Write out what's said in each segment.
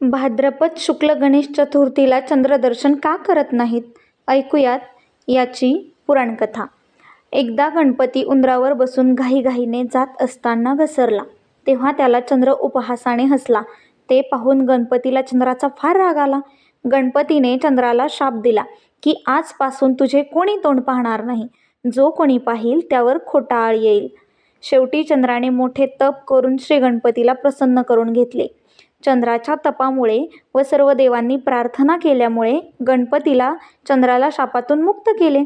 भाद्रपद शुक्ल गणेश चतुर्थीला चंद्रदर्शन का करत नाहीत? ऐकूयात याची पुराणकथा. एकदा गणपती उंदरावर बसून घाईघाईने जात असताना घसरला. तेव्हा त्याला चंद्र उपहासाने हसला. ते पाहून गणपतीला चंद्राचा फार राग आला. गणपतीने चंद्राला शाप दिला की आजपासून तुझे कोणी तोंड पाहणार नाही. जो कोणी पाहिल त्यावर खोटा आळ येईल. शेवटी चंद्राने मोठे तप करून श्री गणपतीला प्रसन्न करून घेतले. चंद्राच्या तपामुळे व सर्व देवांनी प्रार्थना केल्यामुळे गणपतीला चंद्राला शापातून मुक्त केले.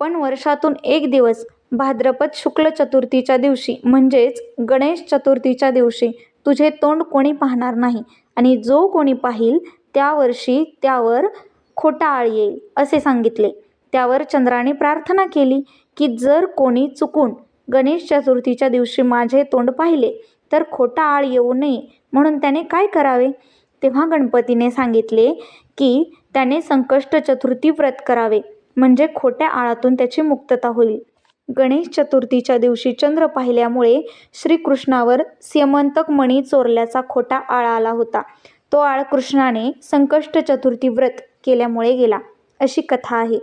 पण वर्षातून एक दिवस भाद्रपद शुक्ल चतुर्थीच्या दिवशी म्हणजेच गणेश चतुर्थीच्या दिवशी तुझे तोंड कोणी पाहणार नाही आणि जो कोणी पाहिल त्या वर्षी त्यावर खोटा आळ येईल असे सांगितले. त्यावर चंद्राने प्रार्थना केली की जर कोणी चुकून गणेश चतुर्थीच्या दिवशी माझे तोंड पाहिले तर खोटा आळ येऊ नये. म्हणून त्याने काय करावे? तेव्हा गणपतीने सांगितले की त्याने संकष्ट चतुर्थी व्रत करावे. म्हणजे खोट्या आळातून त्याची मुक्तता होईल. गणेश चतुर्थीच्या दिवशी चंद्र पाहिल्यामुळे श्रीकृष्णावर स्यमंतक मणी चोरल्याचा खोटा आळ आला होता. तो आळ कृष्णाने संकष्ट चतुर्थी व्रत केल्यामुळे गेला. अशी कथा आहे.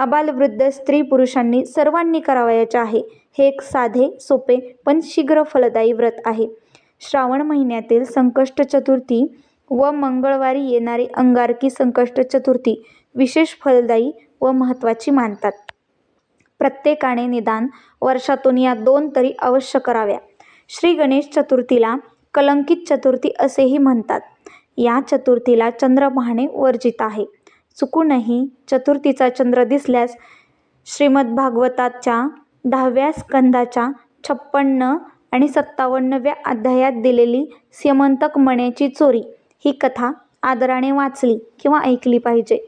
अबालवृद्ध स्त्री पुरुषांनी सर्वांनी करावयाचे आहे. हे एक साधे सोपे पण शीघ्र फलदायी व्रत आहे. श्रावण महिन्यातील संकष्ट चतुर्थी व मंगळवारी येणारी अंगारकी संकष्ट चतुर्थी विशेष फलदायी व महत्त्वाची मानतात. प्रत्येकाने निदान वर्षातून या दोन तरी अवश्य कराव्या. श्री गणेश चतुर्थीला कलंकित चतुर्थी असेही म्हणतात. या चतुर्थीला चंद्र पाहणे वर्जित आहे. चुकूनही चतुर्थीचा चंद्र दिसल्यास श्रीमद्भागवताच्या दहाव्या स्कंदाच्या छप्पन्न आणि सत्तावन्नव्या अध्यायात दिलेली स्यमंतक मण्याची चोरी ही कथा आदराने वाचली किंवा ऐकली पाहिजे.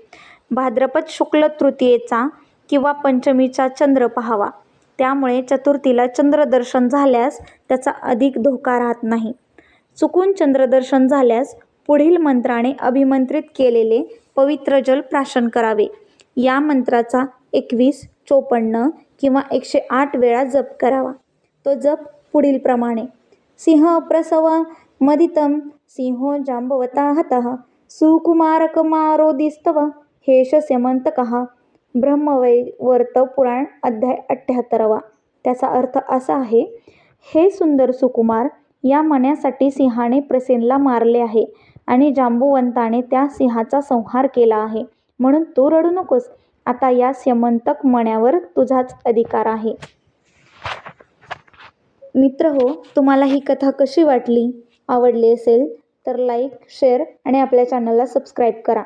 भाद्रपद शुक्ल तृतीयेचा किंवा पंचमीचा चंद्र पहावा. त्यामुळे चतुर्थीला चंद्रदर्शन झाल्यास त्याचा अधिक धोका राहत नाही. चुकून चंद्रदर्शन झाल्यास पुढील मंत्राने अभिमंत्रित केलेले पवित्र जल प्राशन करावे. या मंत्राचा एकवीस चोपन्न किंवा एकशे आठ वेळा जप करावा. तो जप पुढील प्रमाणे. सिंह प्रसव मदितम सिंहो जांबवता हतः सुकुमारकमारोदिस्तव हेश स्यमंतकः ब्रह्मवैवर्त पुराण अध्याय अठ्ठ्याहत्तरावा त्याचा अर्थ असा आहे हे सुंदर सुकुमार या मण्यासाठी सिंहाने प्रसेनला मारले आहे. आणि जांबुवंताने त्या सिंहाचा संहार केला आहे. म्हणून तू रडू नकोस. आता या स्यमंतक मण्यावर तुझाच अधिकार आहे. मित्र हो तुम्हाला ही कथा कशी वाटली? आवडली असेल तर लाईक शेअर आणि आपल्या चॅनलला सबस्क्राईब करा.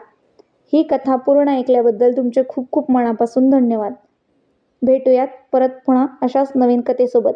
ही कथा पूर्ण ऐकल्याबद्दल तुमचे खूप खूप मनापासून धन्यवाद. भेटूयात परत पुन्हा अशाच नवीन कथेसोबत.